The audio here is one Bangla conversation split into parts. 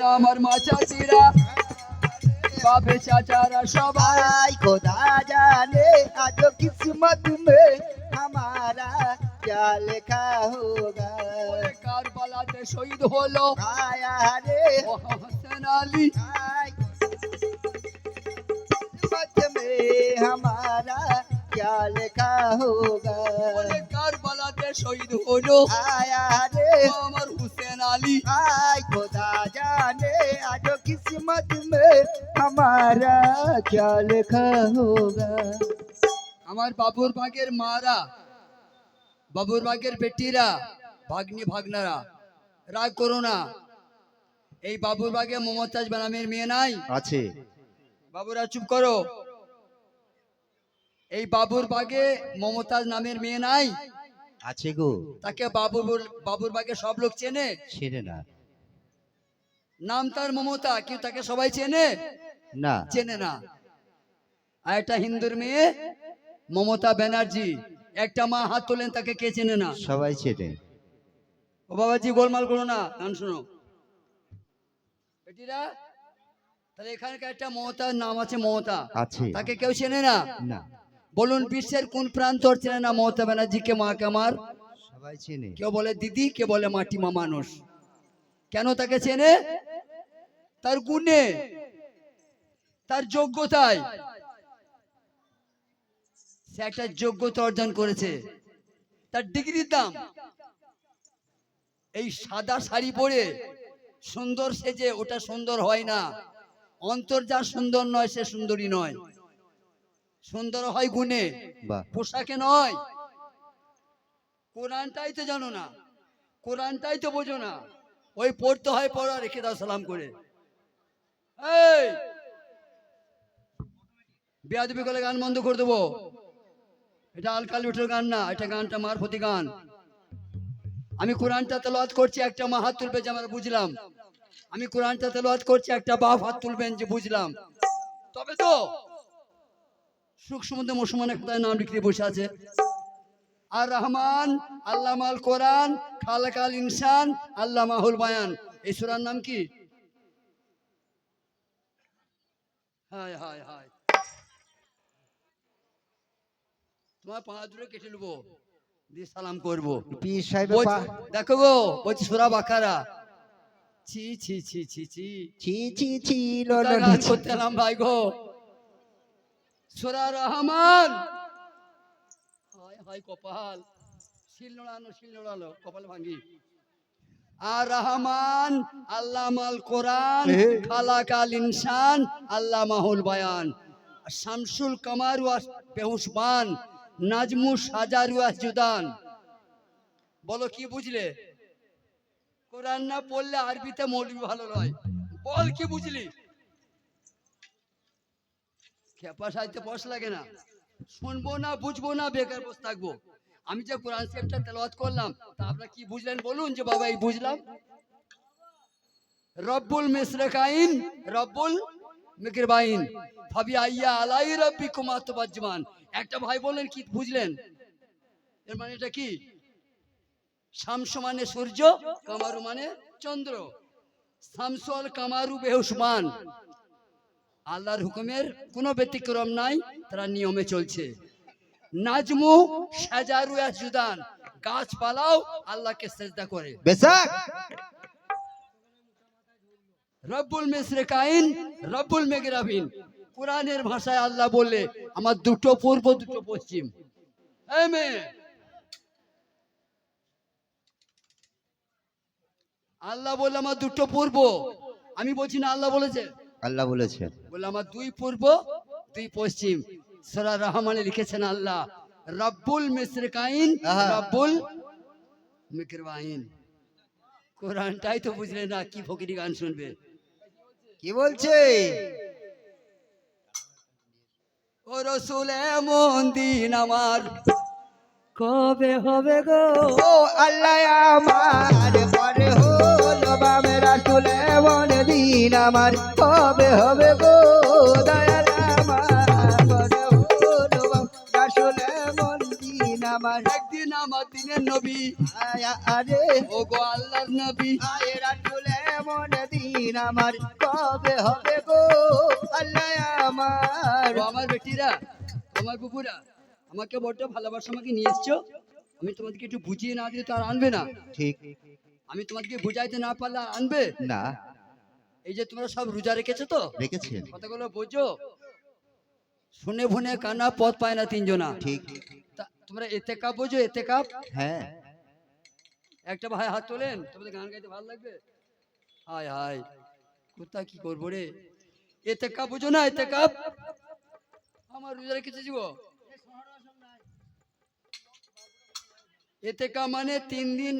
আমার মা চাচিরা বাবে চাচারা সবাই। খোদা জানে আজ কিসমত মে আমারা যা লেখা হোগা। কারবালাতে শহীদ হলো। আয়া রে হাসান আলী। किस्मत में हमारा क्या लिखा होगा কারবালাতে শহীদ হলো। আয়া রে আমার হুসেন আলী। আয় খোদা हमारा क्या लिखा होगा আমার বাবুর বাগের মারা বাবুর বাগের বেটিরা ভাগ্নি ভাগনারা রাগ করো না এই বাবুর বাগে মমতাজ বানামের মেয়ে নাই আছে বাবুরা চুপ করো এই বাবুর বাগে মমতাজ নামের মেয়ে নাই আছে গো তাকে বাবুর বাবুর বাগে সব লোক চেনে ছেড়ে না নাম তার মমতা কেউ তাকে সবাই চেনে না। চেনে না। আর একটা হিন্দুর মেয়ে মমতা ব্যানার্জি একটা মা হাত তোলেন তাকে কে চেনে না? সবাই চেনে। ও বাবাজি গোলমাল করো না গান শোনো। বেটিরা তাহলে এখানকার একটা মমতার নাম আছে মমতা। আছে। তাকে কেউ চেনে না? না। বলুন বিশ্বের কোন প্রান্তর চেনে না মমতা ব্যানার্জিকে মাকে আমার? সবাই চেনে। কেউ বলে দিদি কে বলে মাটিমা মানুষ কেন তাকে চেনে? তার গুণে। তার যোগ্যতায়। সে একটা যোগ্যতা অর্জন করেছে। তার ডিগ্রির দাম। এই সাদা শাড়ি পরে সুন্দর সেজে ওটা সুন্দর হয় না। অন্তর যা সুন্দর নয় সে সুন্দরী নয়। সুন্দর হয় গুণে। পোশাকে নয়। কোরআনটাই তো জানো না। কোরআনটাই তো বোঝো না। ওই পড়তে হয় পড়া রেখে দাও সালাম করে। এই! বেয়াদবি করে গান বন্ধ করে দেবো। এটা আলকাল উঠের গান না, এটা গানটা মারফতি গান। আমি কোরআনটা তেলাওয়াত করছি, একটা মা হাত তুলবে যে আমরা বুঝলাম। আমি কোরআনটা তেলাওয়াত করছি, একটা বাপ হাত তুলবেন যে বুঝলাম। তবে তো, সুখ সমুদ্র মুসলমানের কোথায় নাম লিখতে বসে আছে। আর রহমান আল্লামাল কোরআন খালাকাল ইনসান আল্লাহ মাহুল বায়ান। এই সুরার নাম কি? হায় হায় হায়। তোমার পা দূরে কেটে নেব। দিয়ে সালাম করব। পীর সাহেব দেখো গো বলছি সুরা বাকারা। ছি ছি ছি ছি ছি। ছি ছি ছি গান করতে এলাম ভাই গো। সুরা রহমান। হায় হায় কপাল। শিল নোড়ানো শিল নোড়ানো কপাল ভাঙ্গি। আর রহমান আল্লামাল কোরআন এ। খালাকাল ইনসান আল্লাহ মাহুল বায়ান শামসুল কামার ওয়াস বেহুসমান নাজমু সাজার ওয়াস জুদান। বলো, কি বুঝলে? কোরআন না পড়লে আরবিতে মৌলবি ভালো নয়। বল, কি বুঝলি? খেপা সাহিত্যে বস লাগে না। শুনব না, বুঝব না, বেকার বসে থাকব। আমি যে কোরআন শরীফটা তেলাওয়াত করলাম, তা আপনারা কি বুঝলেন বলুন যে বাবা এই বুঝলাম? রব্বুল মিসরাকাইন, রব্বুল মিকরবাইন ভাবি, আইয়া, আলাই রব্বি কুমার তোবাজ্জমান। একটা ভাই বললেন, কি বুঝলেন? এর মানে এটা কি? শামস মানে সূর্য, কামারু মানে চন্দ্র। শামসুল কামারু বেহুসমান। আল্লাহর হুকুমের কোনো ব্যতিক্রম নাই, তারা নিয়মে চলছে। নাজমু সাজারু জুদান গাছপালাও আল্লাহকে সেজদা করে। বেশক! রব্বুল মিসরে কাইন রব্বুল মেগরাবিন। কোরআনের ভাষায় আল্লাহ বললে আমার দুটো পূর্ব দুটো পশ্চিম। আল্লাহ বললে আমার দুটো পূর্ব। আমি বলছি না আল্লাহ বলেছে? আল্লাহ বলেছে। বলে আমার দুই পূর্ব দুই পশ্চিম। সরা রহমানে লিখেছেন আল্লাহ রব্বুল মিসরকাইন আহা। রব্বুল মিকরবাইন কোরআনটাই তো বুঝলে না কি ফকিরি গান শুনবে। কি বলছে? ও রসুল এমন দিন আমার। কবে হবে গো? ও আল্লাহ আমার পরে হলো বামে রাসুল এমন দিন আমার। কবে হবে গো? দয়াল আমার পরে হলো বাম রাসুল এমন দিন আমার। একদিন আমার দিনের নবী আরে ও গো আল্লাহর নবী। আয় রাসুল এমন দিন আমার। কবে হবে গো? আল্লাহ আমার। আমার বেটিরা আমার বুবুরা আমাকে বড্ড ভালোবাসা আমাকে নিয়ে এসছো। আমি তোমাদেরকে একটু বুঝিয়ে না দিলে তো আর আনবে না। ঠিক। আমি তোমাদেরকে বুঝাইতে না পারলে আর আনবে? না। এই যে তোমরা সব রোজা রেখেছো তো? রেখেছেন কথাগুলো বোঝো। শুনে ভুনে কানা পথ পায় না তিনজনা। ঠিক। তোমরা এতে কাপ বোঝো এতে কাপ? হ্যাঁ। একটা ভাই হাত তোলেন তোমাদের গান গাইতে ভালো লাগবে? হায় হায় কোথা কি করব রে? এতে কাপ বোঝো না এতে কাপ? আমার রোজা রেখেছে জীব এতে কা মানে তিন দিন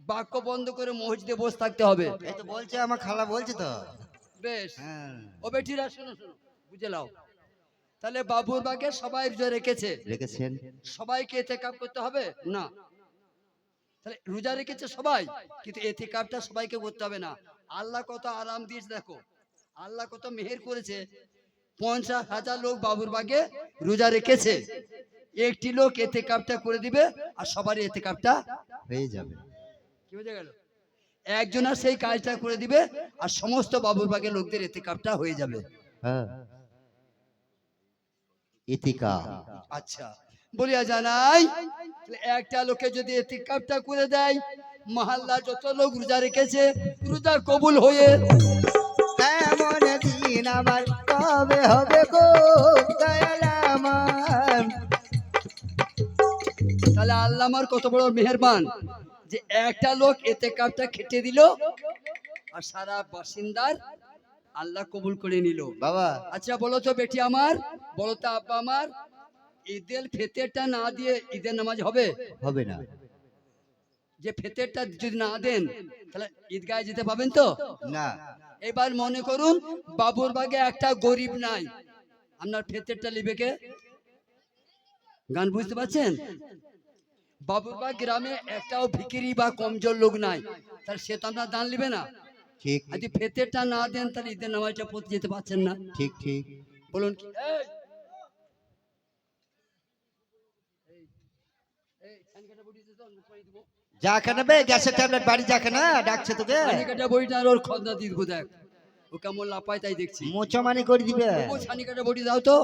বাক্য বন্ধ করে মসজিদে বসে থাকতে হবে। এই তো বলছে আমার খালা বলছে তো। বেশ। হ্যাঁ। ও বেঠিরা শোনো শোনো বুঝে লাও তাহলে বাবুর বাগে সবাই রোজা রেখেছে। রেখেছেন। সবাইকে এতে কাপ করতে হবে? না। তাহলে রোজা রেখেছে সবাই? কিন্তু এতে কাপটা সবাইকে করতে হবে না। আল্লাহ কত আরাম দিয়েছে দেখো। আল্লাহ কত মেহের করেছে। পঞ্চাশ হাজার লোক বাবুর বাগে রোজা রেখেছে। একটি লোক এতে কাপটা করে দিবে আর সবারই এতে কাপটা হয়ে যাবে। কি বুঝে গেল? একজনের সেই কাজটা করে দিবে আর সমস্ত বাবুর বাগে লোকদের এতে কাপটা হয়ে যাবে। হ্যাঁ। ইতিকা আচ্ছা বলিয়া জানাই একটা লোকে যদি এতিকাপটা করে দেয় মহল্লা যত লোক রোজা রেখেছে রোজা কবুল হয়ে এমন দিন আমার কবে হবে গো দয়াল আমার। তাহলে আল্লাহ আমার কত বড় মেহেরবান যে একটা লোক এতে কাপটা খেটে দিল আর সারা বাসিন্দার আল্লাহ কবুল করে নিল। বাবা। আচ্ছা বলো তো বেটি আমার বলো তো আব্বা আমার ঈদের ফেতেরটা না দিয়ে ঈদের নামাজ হবে? হবে না। যে ফেতেরটা যদি না দেন তাহলে ঈদগায় যেতে পাবেন তো? না। এবার মনে করুন বাবুর বাগে একটা গরিব নাই। আপনার ফেতেরটা লিবে কে? গান বুঝতে পারছেন? বাবুরবাগ গ্রামে একটাও ভিকিরি বা কমজোর লোক নাই। তাহলে সে তো আপনার দান লিবে না। ঠিক আর যদি ফেতেরটা না দেন তাহলে ঈদের নামাজটা পড়তে যেতে পারছেন না। ঠিক ঠিক। বলুন কি? বে গ্যাসের ট্যাবলেট বাড়ি যা খানা ডাকছে তোকে। বইটা আর ওর খন্দা দিয়ে দেবো দেখ। ও কেমন লাপায় তাই দেখছি। মোচামানি করে দিবে। ও ছানিকাটা বটি দাও তো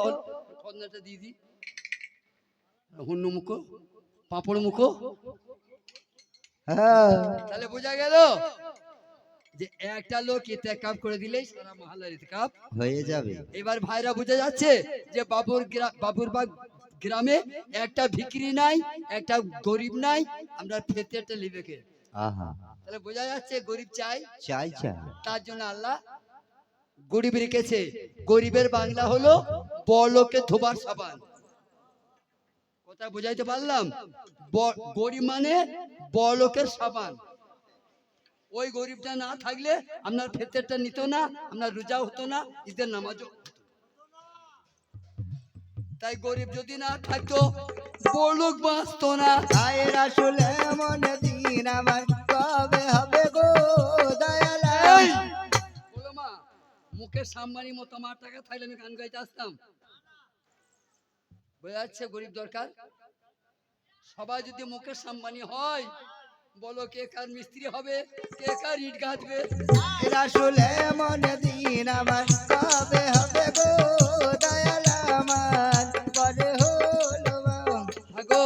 খন্দাটা দিয়ে দি। মুখো পাঁপড় মুখো। হ্যাঁ। তাহলে বোঝা গেল? যে একটা লোক এতে কাপ করে দিলেই সারা মহল্লার এতে কাপ হয়ে যাবে। এবার ভাইরা বোঝা যাচ্ছে যে বাবুর বাবুর বাবুরবাগ গ্রামে একটা ভিকিরি নাই একটা গরিব নাই আমরা ফেতেরটা লিবেকে আহা। তাহলে বোঝা যাচ্ছে গরিব চাই। চাই চাই। তার জন্য আল্লাহ গরিব রেখেছে। গরিবের বাংলা হলো বড়লোকের ধোবার সাবান। কথা বুঝাইতে পারলাম? গরিব মানে বড়লোকের সাবান। ওই গরিবটা না থাকলে আপনার ফেতেরটা নিত না আপনার রোজা হতো না ঈদের নামাজও তাই গরিব যদি না থাকতো বড়লোক বাঁচতো না। আয়ের আসলে এমন দিন আমার কবে হবে গো দয়াল? এই! বলো মা মুখের সাম্মানি মতো আমার টাকা থাকলে আমি গান গাইতে আসতাম। বোঝা যাচ্ছে গরিব দরকার? সবাই যদি মুখের সাম্মানি হয় বলো কে কার মিস্ত্রি হবে কে কার ইট গাঁথবে? আয়ের আসলে এমন দিন আমার কবে হবে গো দয়াল আমার। হলো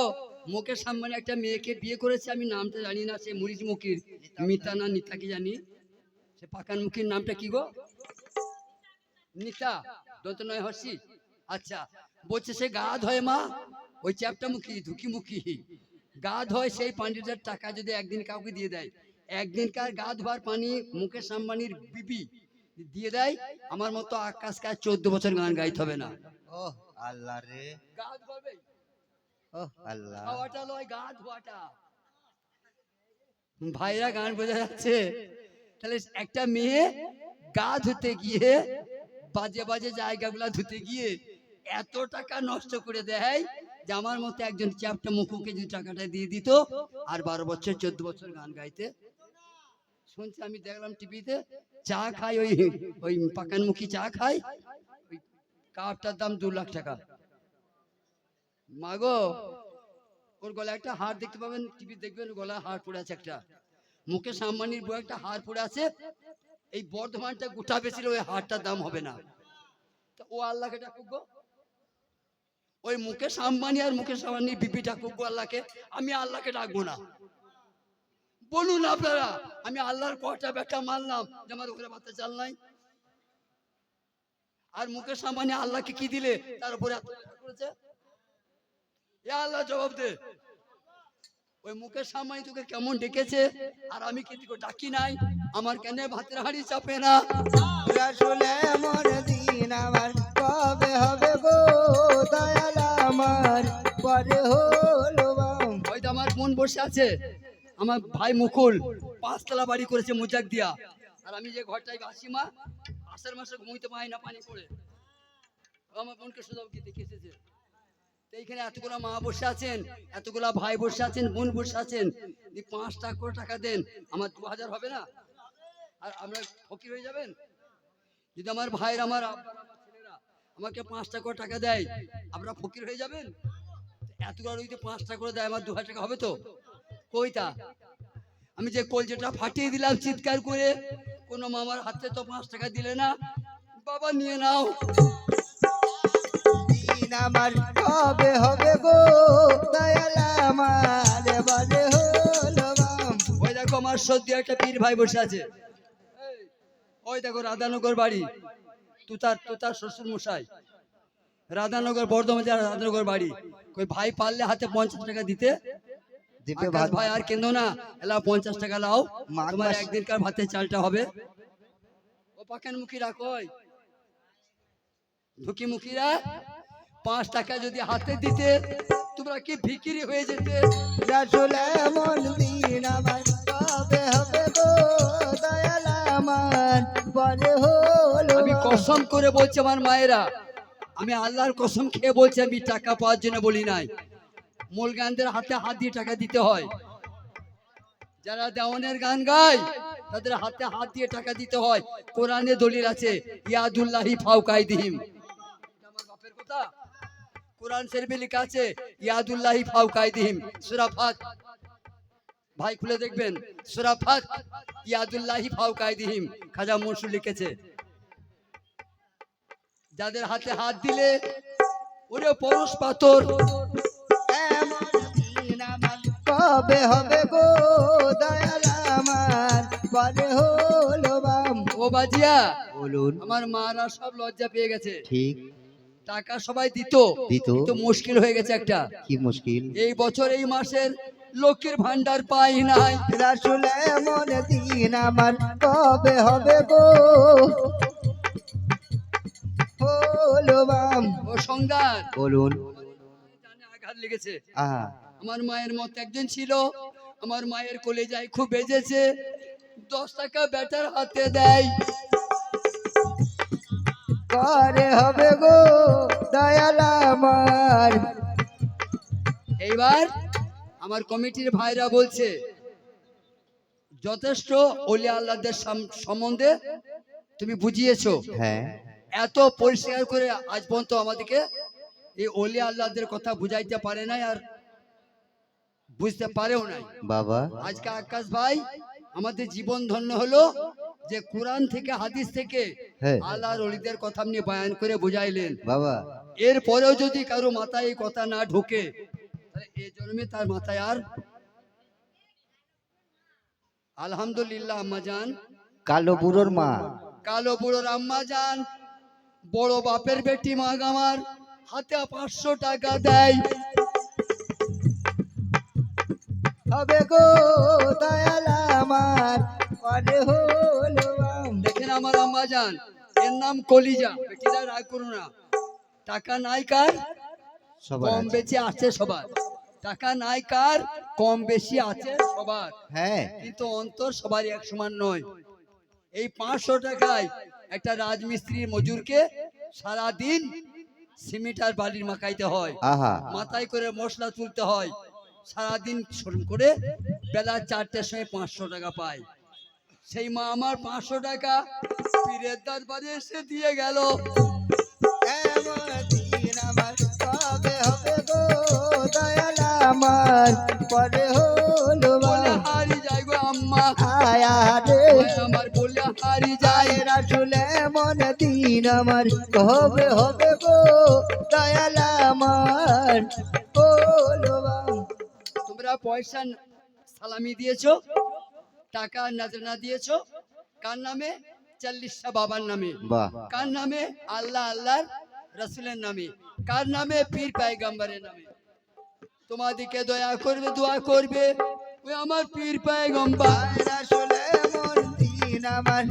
মুখের সাম্মানি একটা মেয়েকে বিয়ে করেছে আমি নামটা জানি না সে মরিচ মুখির। মিতা না নিতা কি জানি? সে পাকান মুখির নামটা কি গো? নিতা দন্ত নয় হর্ষি? আচ্ছা বলছে সে গা ধয় মা ওই চ্যাপটা মুখী ধুকি মুখী। গা ধয় সেই পানিটার টাকা যদি একদিন কাউকে দিয়ে দেয় একদিনকার গা ধোয়ার পানি মুকেশ আম্বানির বিপি দিয়ে দেয় আমার মতো আকাশ কাজ চোদ্দ বছর গান গাইতে হবে না। ও আল্লাহ রে। গা ধোয়াবে ও আল্লাহ। খাওয়াটা লয় গা ধোয়াটা ভাইরা গান বোঝা যাচ্ছে। তাহলে একটা মেয়ে গা ধুতে গিয়ে বাজে বাজে জায়গাগুলা ধুতে গিয়ে এত টাকা নষ্ট করে দেয় যে আমার মতো একজন চ্যাপটা মুখুকে যদি টাকাটা দিয়ে দিত, আর বারো বছর, চোদ্দ বছর গান গাইতে। শুনছি, আমি দেখলাম টিভিতে, চা খাই ওই ওই পাকানমুখী চা খাই, ওই কাপটার দাম দু লাখ টাকা। মাগো, ওর গলায় একটা হার দেখতে পাবেন, টিভি দেখবেন, গলায় হার পড়ে আছে একটা। মুকেশ আম্বানির বউ একটা হার পড়ে আছে, এই বর্ধমানটা গোটা বেছিল ওই হারটার দাম হবে না। ও আল্লাহকে ডাকুক গো। ওই মুকেশ আম্বানি আর মুকেশ আম্বানি বিপি ডাকুক আল্লাহকে, আমি আল্লাহকে ডাকবো না। বলুন আপনারা, আমি আল্লাহর কটা ব্যাটা মানলাম যে আমার ওখানে বাচ্চা চাল নাই? আর মুকেশ আম্বানি আল্লাহকে কি দিলে? তার উপরে করেছে? এ আল্লাহ জবাব দে। ওই মুকেশ আম্বানি তোকে কেমন ডেকেছে? আর আমি কি তোকে ডাকি নাই? আমার কেন ভাতের হাঁড়ি চাপে না? রাসুল এমন দিন আমার কবে হবে গো দয়াল আমার? পরে হলো বাম। হয়তো আমার বোন বসে আছে আমার ভাই মুকুল পাঁচতলা বাড়ি করেছে মুজাক দিয়া। আর আমি যে ঘরটায় আসি মা আষাঢ় মাসে ঘুমোইতে পাই না পানি পড়ে। আমার বোনকে সোজা গিয়ে দেখে এসেছে তো এইখানে এতগুলো মা বসে আছেন, এতগুলা ভাই বসে আছেন, বোন বসে আছেন। পাঁচ টাকা করে টাকা দেন, আমার দু হাজার হবে না? আর আমরা ফকির হয়ে যাবেন? যদি আমার ভাইয়ের, আমার আমাকে পাঁচ টাকা করে টাকা দেয় আপনারা ফকির হয়ে যাবেন? এতগুলো যদি পাঁচ টাকা করে দেয়, আমার দু হাজার টাকা হবে তো? কইতা আমি যে কলজেটা ফাটিয়ে দিলাম চিৎকার করে, কোনো মামার হাতে তো পাঁচ টাকা দিলে না? বাবা, নিয়ে নাও। আমার কবে হবে গো দয়াল আমার। পরে হলো ওই দেখো আমার সত্যি একটা পীর ভাই বসে আছে। ওই দেখো রাধানগর বাড়ি। তুতার তুতার শ্বশুর মশাই। রাধানগর বর্ধমান রাধানগর বাড়ি কই ভাই পারলে হাতে পঞ্চাশ টাকা দিতে? দিতে ভাত ভাই আর কেন না? এলা পঞ্চাশ টাকা লাও। তোমার একদিনকার ভাতের চালটা হবে। ও পাকান মুখিরা কই ঢুকি মুখিরা পাঁচ টাকা যদি হাতে দিতে তোমরা কি ভিকিরি হয়ে যেতে? রাসুল এমন দিন আমার কবে হবে গো দয়াল আমার। পরে হলো আমি কসম করে বলছি আমার মায়েরা আমি আল্লাহর কসম খেয়ে বলছি আমি টাকা পাওয়ার জন্য বলি নাই। মূল গানদের হাতে হাত দিয়ে টাকা দিতে হয়। যারা দেওয়ানের গান গায় তাদের হাতে হাত দিয়ে টাকা দিতে হয়। কোরআনে দলিল আছে ইয়াদুল্লাহি ফাউকাইদিহিম এটা আমার বাপের কথা? কোরআন শরীফে লেখা আছে ইয়াদুল্লাহি ফাউকাইদিহিম সূরা ফাত। ভাই খুলে দেখবেন সূরা ফাত ইয়াদুল্লাহি ফাউকাইদিহিম খাজা মনসুর লিখেছে যাদের হাতে হাত দিলে ওরে পরশ পাথর। কবে হবে গো দয়াল আমার? পরে হলো বাম। ও বাজিয়া বলুন। আমার মারা সব লজ্জা পেয়ে গেছে। ঠিক। টাকা সবাই দিত। দিত। তো মুশকিল হয়ে গেছে একটা। কি মুশকিল? এই বছর এই মাসের লক্ষ্মীর ভান্ডার পাই নাই। রাসুল দিন আমার কবে হবে গো? ও সংজ্ঞান বলুন। আঘাত লেগেছে। আমার মায়ের মত একজন ছিল। আমার মায়ের কোলে যায় খুব বেজেছে। দশ টাকা ব্যাটার হাতে দেয়। পরে হবে গো দয়াল আমার। এইবার আমার কমিটির ভাইরা বলছে যথেষ্ট অলি আল্লাহদের সম্বন্ধে তুমি বুঝিয়েছো। হ্যাঁ। এত পরিষ্কার করে আজ পর্যন্ত আমাদেরকে এই অলি আল্লাহদের কথা বুঝাইতে পারে নাই আর বুঝতে পারেও নাই। বাবা। আজকে আকাশ ভাই আমাদের জীবন ধন্য হলো যে কোরআন থেকে হাদিস থেকে আল্লাহর অলিদের কথা আপনি বয়ান করে বুঝাইলেন। বাবা। এরপরেও যদি কারও মাথায় এই কথা না ঢোকে তাহলে এই জন্মে তার মাথায় আর আলহামদুলিল্লাহ আম্মা যান কালো বুড়োর মা। কালো বুড়োর আম্মা যান বড় বাপের বেটি মা আমার। হাতে পাঁচশো টাকা দেয়। হবে গো দয়াল আমার। পরে হলো দেখেন আমার আম্মা যান এর নাম কলিজা বেটিরা রাগ করো না। টাকা নাই কার? কম বেশি আছে সবার। টাকা নাই কার? কম বেশি আছে সবার। হ্যাঁ। কিন্তু অন্তর সবারই এক সমান নয়। এই পাঁচশো টাকায় একটা রাজমিস্ত্রির মজুরকে সারা দিন সিমেন্ট আর বালির মাখাইতে হয়। আহা। মাথায় করে মশলা তুলতে হয়। সারাদিন শ্রম করে বেলা চারটের সময় পাঁচশো টাকা পায়। সেই মা আমার পাঁচশো টাকা পীরের দরবারে এসে দিয়ে গেল। আমার হবে গো দয়াল আমার আমার পরে হলো হারি যাই গো আম্মা। আয়া রে আমার বলে হারি যায়। রাসুলে মন দিন আমার হবে হবে গো দয়াল আমার হলো তোমরা পয়সা সালামি দিয়েছ? টাকা নাজরানা দিয়েছ? কার নামে? চল্লিশটা বাবার নামে। কার নামে? আল্লাহ আল্লাহর রসুলের নামে। কার নামে? পীর পায়গাম্বারের নামে। তোমাদেরকে দয়া করবে দোয়া করবে। ওই আমার পীর পায়গম্বর। রসুলের আমার